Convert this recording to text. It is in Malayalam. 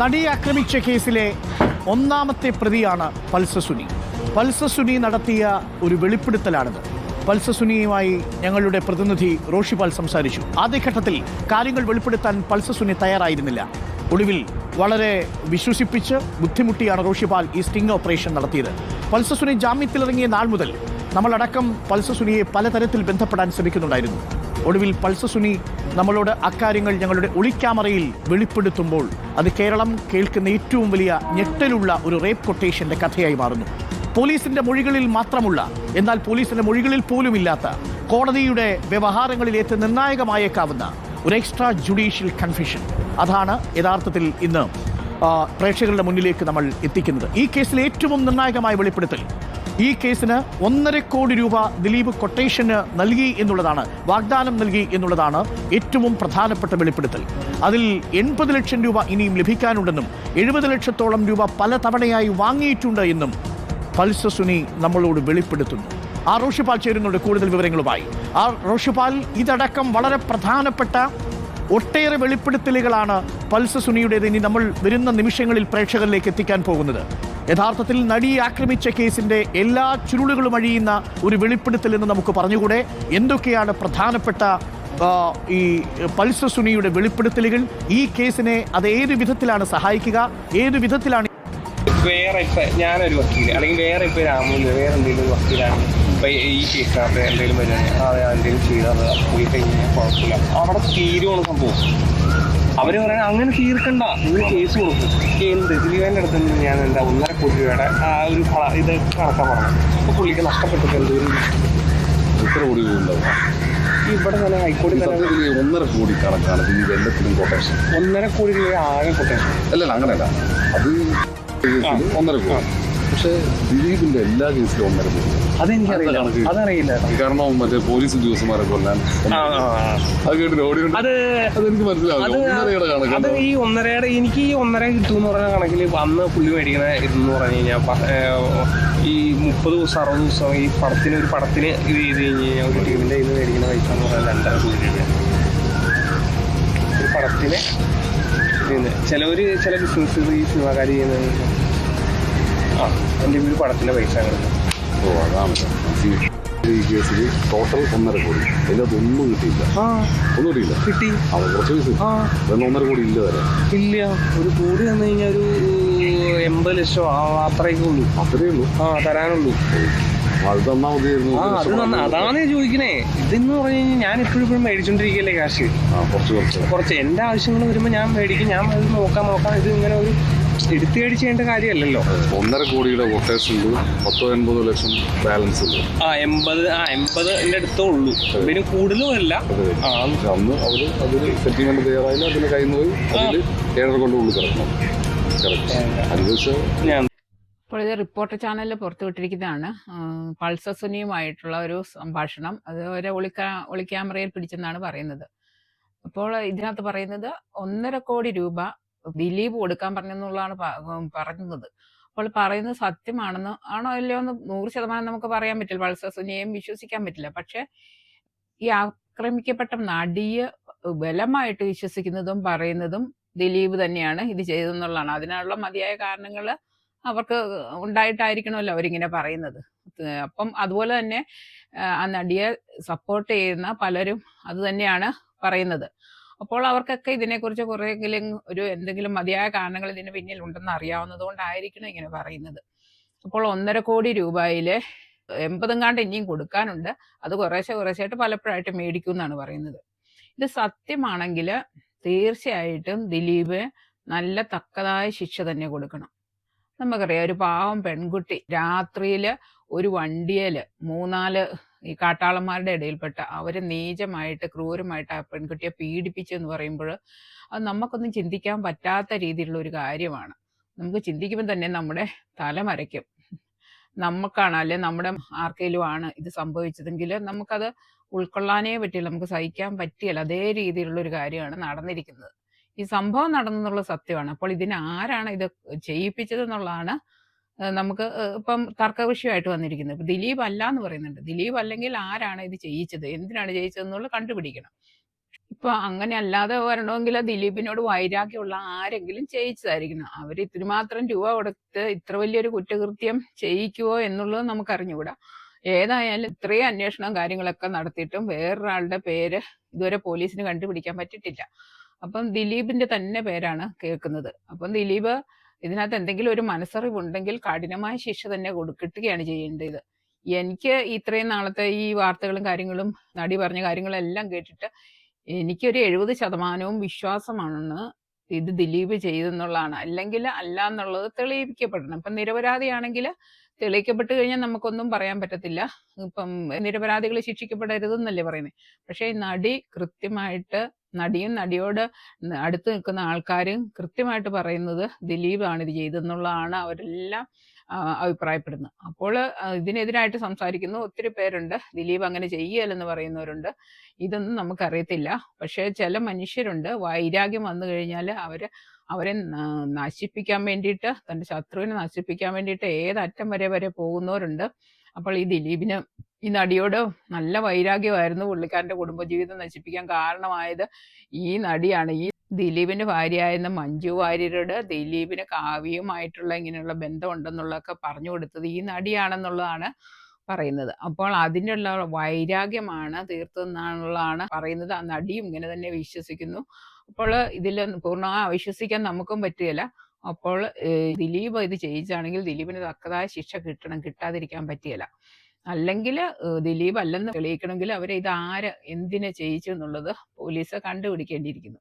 നടിയെ ആക്രമിച്ച കേസിലെ ഒന്നാമത്തെ പ്രതിയാണ് പൾസസുനി പൾസസുനി പൾസ സുനി നടത്തിയ ഒരു വെളിപ്പെടുത്തലാണിത്. പൾസസുനിയുമായി ഞങ്ങളുടെ പ്രതിനിധി റോഷിപാൽ സംസാരിച്ചു. ആദ്യഘട്ടത്തിൽ കാര്യങ്ങൾ വെളിപ്പെടുത്താൻ പൾസസുനി തയ്യാറായിരുന്നില്ല. ഒടുവിൽ വളരെ വിശ്വസിപ്പിച്ച് ബുദ്ധിമുട്ടിയാണ് റോഷിപാൽ ഈ സ്റ്റിംഗ് ഓപ്പറേഷൻ നടത്തിയത്. പൾസസുനി ജാമ്യത്തിലിറങ്ങിയ നാൾ മുതൽ നമ്മളടക്കം പൾസസുനിയെ പലതരത്തിൽ ബന്ധപ്പെടാൻ ശ്രമിക്കുന്നുണ്ടായിരുന്നു. ഒടുവിൽ പൾസ സുനി നമ്മളോട് അക്കാര്യങ്ങൾ ഞങ്ങളുടെ ഒളിക്യാമറയിൽ വെളിപ്പെടുത്തുമ്പോൾ അത് കേരളം കേൾക്കുന്ന ഏറ്റവും വലിയ ഞെട്ടലുള്ള ഒരു റേപ്പ് കൊട്ടേഷന്റെ കഥയായി മാറുന്നു. പോലീസിന്റെ മൊഴികളിൽ മാത്രമുള്ള എന്നാൽ പോലീസിന്റെ മൊഴികളിൽ പോലുമില്ലാത്ത കോടതിയുടെ വ്യവഹാരങ്ങളിലേറ്റ് നിർണായകമായേക്കാവുന്ന ഒരു എക്സ്ട്രാ ജുഡീഷ്യൽ കൺഫ്യൂഷൻ അതാണ് യഥാർത്ഥത്തിൽ ഇന്ന് പ്രേക്ഷകരുടെ മുന്നിലേക്ക് നമ്മൾ എത്തിക്കുന്നത്. ഈ കേസിൽ ഏറ്റവും നിർണായകമായ വെളിപ്പെടുത്തൽ ഈ കേസിന് ഒന്നര കോടി രൂപ ദിലീപ് കൊട്ടേഷന് നൽകി എന്നുള്ളതാണ് വാഗ്ദാനം നൽകി എന്നുള്ളതാണ് ഏറ്റവും പ്രധാനപ്പെട്ട വെളിപ്പെടുത്തൽ. അതിൽ എൺപത് ലക്ഷം രൂപ ഇനിയും ലഭിക്കാനുണ്ടെന്നും എഴുപത് ലക്ഷത്തോളം രൂപ പല തവണയായി വാങ്ങിയിട്ടുണ്ട് എന്നും പൾസ സുനി നമ്മളോട് വെളിപ്പെടുത്തുന്നു. ആ റോഷിപാൽ ചേരുന്നുണ്ട് കൂടുതൽ വിവരങ്ങളുമായി. ആ റോഷിപാൽ ഇതടക്കം വളരെ പ്രധാനപ്പെട്ട ഒട്ടേറെ വെളിപ്പെടുത്തലുകളാണ് പൾസ സുനിയുടേത്. ഇനി നമ്മൾ വരുന്ന നിമിഷങ്ങളിൽ പ്രേക്ഷകരിലേക്ക് എത്തിക്കാൻ പോകുന്നത്. യഥാർത്ഥത്തിൽ നടിയെ ആക്രമിച്ച കേസിന്റെ എല്ലാ ചുരുളുകളും അഴിയുന്ന ഒരു വെളിപ്പെടുത്തൽ എന്ന് നമുക്ക് പറഞ്ഞുകൂടെ? എന്തൊക്കെയാണ് പ്രധാനപ്പെട്ട ഈ പൾസ സുനിയുടെ വെളിപ്പെടുത്തലുകൾ? ഈ കേസിനെ അത് ഏത് വിധത്തിലാണ് സഹായിക്കുക? ഏത് വിധത്തിലാണ് വേറെ ഇപ്പൊ ഞാനൊരു വക്കീൽ അല്ലെങ്കിൽ വേറെ ഇപ്പൊ രാമൂൽ വേറെ എന്തെങ്കിലും വക്കീലാണ് ഇപ്പൊ ഈ കേസിനകത്ത് എന്തെങ്കിലും വരുന്നത് അതെ എന്തെങ്കിലും ചെയ്താൽ പോയി കഴിഞ്ഞാൽ കുഴപ്പമില്ല. അവിടെ തീരുവാണ് സംഭവം. അവർ പറയുന്നത് അങ്ങനെ തീർക്കണ്ട. നിങ്ങൾ കേസ് കൊടുക്കും. എന്ത്? അടുത്ത് നിന്ന് ഞാൻ എന്താ ഒന്നര കോടി രൂപയുടെ ആ ഒരു ഇത് കണക്കാൻ പറഞ്ഞു. അപ്പൊ പുള്ളിക്ക് നഷ്ടപ്പെട്ടിട്ട് എന്തോരം എത്ര കോടി രൂപ ഉണ്ടാവും? ഇവിടെ തന്നെ ഹൈക്കോടതി ഒന്നര കോടി കണക്കാണ് ദിലീപ് എല്ലാത്തിനും കൊട്ടേഷൻ ഒന്നര കോടി രൂപ ആകെ കൊട്ടേഷൻ അല്ലല്ല അങ്ങനെയല്ല. അത് ഒന്നര കോടി. പക്ഷേ ദിലീപിന്റെ എല്ലാ കേസിലും ഒന്നര കോടി അതെനിക്കറിയില്ല. കണക്ക്. അതറിയില്ല. കാരണം മറ്റേ പോലീസ് ഉദ്യോഗസ്ഥന്മാരെ കൊല്ലാൻ ആ ആ ആ. അത് കേട്ടില്ല ഓടിയുണ്ട് അത് അതെനിക്ക് മനസ്സിലാവില്ല. അത് ഒന്നരയുടെ അത് കണക്കാണ് ഈ ഒന്നരയുടെ എനിക്ക് ഈ ഒന്നര കിട്ടുമെന്ന് പറഞ്ഞ കണക്കിൽ അന്ന് പുള്ളി മേടിക്കണ ഇതെന്ന് പറഞ്ഞു കഴിഞ്ഞാൽ പ- ഏഹ് ഈ മുപ്പത് ദിവസം അറുപത് ദിവസം ഈ പടത്തിന് ഒരു പടത്തിന് ഇത് ചെയ്ത് കഴിഞ്ഞ് കഴിഞ്ഞാൽ ഒരു ടീമിന്റെ ഇത് മേടിക്കുന്ന പൈസ എന്ന് പറഞ്ഞാൽ രണ്ടര കോടി രൂപയാണ്. ഒരു പടത്തിന് ഇതിന് ചിലവര് ചില ബിസിനസ് ഈ സിനിമാക്കാർ ചെയ്യുന്നത് ആ എന്റെ ഒരു പടത്തിന്റെ പൈസ ഓ അതാണ്. ഈ- കേസിൽ ടോട്ടൽ ഒന്നര കോടി. അതിനകത്ത് ഒന്നും കിട്ടിയില്ല. ഒന്നും കിട്ടിയില്ല. കിട്ടി. അവൻ കുറച്ച് പൈസ ആ. അതൊന്നും ഒന്നര കോടി ഇല്ല വരെ. ഇല്ല. ഒരു കോടി തന്നു കഴിഞ്ഞാൽ ഒരു എൺപത് ലക്ഷം. അത്രയൊക്കെ ഉള്ളൂ. അത്രയേ ഉള്ളൂ. ആ തരാനുള്ളൂ. അത് തന്നാ മതിയായിരുന്നു. ആ അത് നന്ന അതാണ് ചോദിക്കണേ. ഇതെന്ന് പറഞ്ഞു കഴിഞ്ഞാൽ ഞാൻ എപ്പോഴും ഇപ്പോഴും മേടിച്ചോണ്ടിരിക്കല്ലേ കാശ്. ആ കുറച്ച് കുറച്ച്. കുറച്ച് എന്റെ ആവശ്യങ്ങൾ വരുമ്പോൾ ഞാൻ മേടിക്കും. ഞാൻ അത് നോക്കാം നോക്കാം. ഇത് ഇങ്ങനെ ഒരു എടുത്തു ചെയ്യേണ്ട കാര്യമല്ലല്ലോ. ഒന്നര കോടിയുടെ കൊട്ടേഷനിൽ പത്തോ എൺപതോ ലക്ഷം ബാലൻസ് ഉണ്ട്. ആ എൺപത് ആ എൺപത് എന്റെ അടുത്തേ ഉള്ളൂ ഇതിന് കൂടുതലും അല്ല ആ അന്ന് അവർ അതിൽ സെറ്റിൽമെന്റ് തയ്യാറായില്ല. അതിന് കയ്യിൽ നിന്ന് പോയി അതിൽ ഏഴര കൊണ്ട് ഉള്ളു കിടക്കണം. ഞാൻ. അപ്പോൾ ഇത് റിപ്പോർട്ടർ ചാനലിൽ പുറത്തുവിട്ടിരിക്കുന്നതാണ് പൾസസുനിയുമായിട്ടുള്ള പൾസർ സുനിയുമായിട്ടുള്ള ഒരു സംഭാഷണം. അത് ഒരു ഒളിക്കാ ഒളിക്യാമറയിൽ പിടിച്ചെന്നാണ് പറയുന്നത്. അപ്പോൾ ഇതിനകത്ത് പറയുന്നത് ഒന്നര കോടി രൂപ ദിലീപ് കൊടുക്കാൻ പറഞ്ഞെന്നുള്ളതാണ് പറഞ്ഞത്. അപ്പോൾ പറയുന്നത് സത്യമാണെന്ന് ആണോ അല്ലയോ എന്ന് നൂറ് ശതമാനം നമുക്ക് പറയാൻ പറ്റില്ല. പൾസർ സുനിയെയും വിശ്വസിക്കാൻ പറ്റില്ല. പക്ഷെ ഈ ആക്രമിക്കപ്പെട്ട നടിയെ ബലമായിട്ട് വിശ്വസിക്കുന്നതും പറയുന്നതും ദിലീപ് തന്നെയാണ് ഇത് ചെയ്തതെന്നുള്ളതാണ്. അതിനുള്ള മതിയായ കാരണങ്ങൾ അവർക്ക് ഉണ്ടായിട്ടായിരിക്കണമല്ലോ അവരിങ്ങനെ പറയുന്നത്. അപ്പം അതുപോലെ തന്നെ ആ നടിയെ സപ്പോർട്ട് ചെയ്യുന്ന പലരും അത് തന്നെയാണ് പറയുന്നത്. അപ്പോൾ അവർക്കൊക്കെ ഇതിനെക്കുറിച്ച് കുറേയെങ്കിലും ഒരു എന്തെങ്കിലും മതിയായ കാരണങ്ങൾ ഇതിന് പിന്നിൽ ഉണ്ടെന്ന് അറിയാവുന്നത് കൊണ്ടായിരിക്കണം ഇങ്ങനെ പറയുന്നത്. അപ്പോൾ ഒന്നര കോടി രൂപയിൽ എൺപതും കാണ്ട് ഇനിയും കൊടുക്കാനുണ്ട്. അത് കുറേശ്ശെ കുറേശ്ശായിട്ട് പലപ്പോഴായിട്ട് മേടിക്കും എന്നാണ് പറയുന്നത്. ഇത് സത്യമാണെങ്കിൽ തീർച്ചയായിട്ടും ദിലീപ് നല്ല തക്കതായ ശിക്ഷ തന്നെ കൊടുക്കണം. നമുക്കറിയാം ഒരു പാവം പെൺകുട്ടി രാത്രിയിൽ ഒരു വണ്ടിയിൽ മൂന്നാൽ ഈ കാട്ടാളന്മാരുടെ ഇടയിൽപ്പെട്ട അവരെ നീചമായിട്ട് ക്രൂരമായിട്ട് ആ പെൺകുട്ടിയെ പീഡിപ്പിച്ചു എന്ന് പറയുമ്പോൾ അത് നമുക്കൊന്നും ചിന്തിക്കാൻ പറ്റാത്ത രീതിയിലുള്ള ഒരു കാര്യമാണ്. നമുക്ക് ചിന്തിക്കുമ്പോൾ തന്നെ നമ്മുടെ തല മരയ്ക്കും. നമുക്കാണ് അല്ലെ നമ്മുടെ ആർക്കെങ്കിലും ആണ് ഇത് സംഭവിച്ചതെങ്കിൽ നമുക്കത് ഉൾക്കൊള്ളാനേ പറ്റില്ല നമുക്ക് സഹിക്കാൻ പറ്റിയല്ല അതേ രീതിയിലുള്ള ഒരു കാര്യമാണ് നടന്നിരിക്കുന്നത്. ഈ സംഭവം നടന്നെന്നുള്ള സത്യമാണ്. അപ്പോൾ ഇതിന് ആരാണ് ഇത് ചെയ്യിപ്പിച്ചത് എന്നുള്ളതാണ് നമുക്ക് ഇപ്പം തർക്ക വിഷയമായിട്ട് വന്നിരിക്കുന്നത്. ഇപ്പം ദിലീപ് അല്ല എന്ന് പറയുന്നുണ്ട്. ദിലീപ് അല്ലെങ്കിൽ ആരാണ് ഇത് ചെയ്യിച്ചത്? എന്തിനാണ് ചെയ്യിച്ചത് എന്നുള്ളത് കണ്ടുപിടിക്കണം. ഇപ്പൊ അങ്ങനെ അല്ലാതെ വരണമെങ്കിൽ ദിലീപിനോട് വൈരാഗ്യമുള്ള ആരെങ്കിലും ചെയ്യിച്ചതായിരിക്കണം. അവർ ഇത്രമാത്രം രൂപ കൊടുത്ത് ഇത്ര വലിയൊരു കുറ്റകൃത്യം ചെയ്യിക്കുവോ എന്നുള്ളത് നമുക്ക് അറിഞ്ഞുകൂടാ ഏതായാലും ഇത്രയും അന്വേഷണം കാര്യങ്ങളൊക്കെ നടത്തിയിട്ടും വേറൊരാളുടെ പേര് ഇതുവരെ പോലീസിന് കണ്ടുപിടിക്കാൻ പറ്റിയിട്ടില്ല. അപ്പം ദിലീപിന്റെ തന്നെ പേരാണ് കേൾക്കുന്നത്. അപ്പം ദിലീപ് ഇതിനകത്ത് എന്തെങ്കിലും ഒരു മനസ്സറിവുണ്ടെങ്കിൽ കഠിനമായ ശിക്ഷ തന്നെ കൊടുക്കിട്ടുകയാണ് ചെയ്യേണ്ടത്. എനിക്ക് ഇത്രയും നാളത്തെ ഈ വാർത്തകളും കാര്യങ്ങളും നടി പറഞ്ഞ കാര്യങ്ങളെല്ലാം കേട്ടിട്ട് എനിക്കൊരു എഴുപത് ശതമാനവും വിശ്വാസമാണ് ഇത് ദിലീപ് ചെയ്തെന്നുള്ളതാണ്. അല്ലെങ്കിൽ അല്ല എന്നുള്ളത് തെളിയിക്കപ്പെടണം. ഇപ്പം നിരപരാധിയാണെങ്കിൽ തെളിയിക്കപ്പെട്ട് കഴിഞ്ഞാൽ നമുക്കൊന്നും പറയാൻ പറ്റത്തില്ല. ഇപ്പം നിരപരാധികൾ ശിക്ഷിക്കപ്പെടരുതെന്നല്ലേ പറയുന്നത് പക്ഷേ നടി കൃത്യമായിട്ട് നടിയും നടിയോട് അടുത്ത് നിൽക്കുന്ന ആൾക്കാരും കൃത്യമായിട്ട് പറയുന്നത് ദിലീപാണ് ഇത് ചെയ്തെന്നുള്ളതാണ് അവരെല്ലാം അഭിപ്രായപ്പെടുന്നത്. അപ്പോൾ ഇതിനെതിരായിട്ട് സംസാരിക്കുന്ന. ഒത്തിരി പേരുണ്ട്. ദിലീപ് അങ്ങനെ ചെയ്യലെന്ന് പറയുന്നവരുണ്ട്. ഇതൊന്നും നമുക്കറിയത്തില്ല. പക്ഷേ ചില മനുഷ്യരുണ്ട്. വൈരാഗ്യം വന്നു കഴിഞ്ഞാൽ അവർ അവരെ നശിപ്പിക്കാൻ വേണ്ടിയിട്ട് തന്റെ ശത്രുവിനെ നശിപ്പിക്കാൻ വേണ്ടിയിട്ട് ഏതറ്റം വരെ വരെ പോകുന്നവരുണ്ട്. അപ്പോൾ ഈ ദിലീപിന് ഈ നടിയോട് നല്ല വൈരാഗ്യമായിരുന്നു പുള്ളിക്കാരന്റെ കുടുംബജീവിതം നശിപ്പിക്കാൻ കാരണമായത് ഈ നടിയാണ്. ഈ ദിലീപിന്റെ ഭാര്യയായിരുന്ന മഞ്ജു വാര്യരോട് ദിലീപിന് കാവ്യവുമായിട്ടുള്ള ഇങ്ങനെയുള്ള ബന്ധമുണ്ടെന്നുള്ളതൊക്കെ പറഞ്ഞു കൊടുത്തത് ഈ നടിയാണെന്നുള്ളതാണ് പറയുന്നത്. അപ്പോൾ അതിനുള്ള വൈരാഗ്യമാണ് തീർത്തതെന്നുള്ളതാണ് പറയുന്നത്. ആ നടിയും ഇങ്ങനെ തന്നെ വിശ്വസിക്കുന്നു. അപ്പോൾ ഇതിൽ പൂർണമായി വിശ്വസിക്കാൻ നമുക്കും പറ്റുകയില്ല. അപ്പോൾ ദിലീപ് ഇത് ചെയ്യിച്ചാണെങ്കിൽ ദിലീപിന് തക്കതായ ശിക്ഷ കിട്ടണം കിട്ടാതിരിക്കാൻ പറ്റുകയില്ല. അല്ലെങ്കിൽ ദിലീപ് അല്ലെന്ന് തെളിയിക്കണമെങ്കിൽ അവരെ ഇത് ആര് എന്തിനെ ചെയ്യിച്ചു എന്നുള്ളത് പോലീസ് കണ്ടുപിടിക്കേണ്ടിയിരിക്കുന്നു.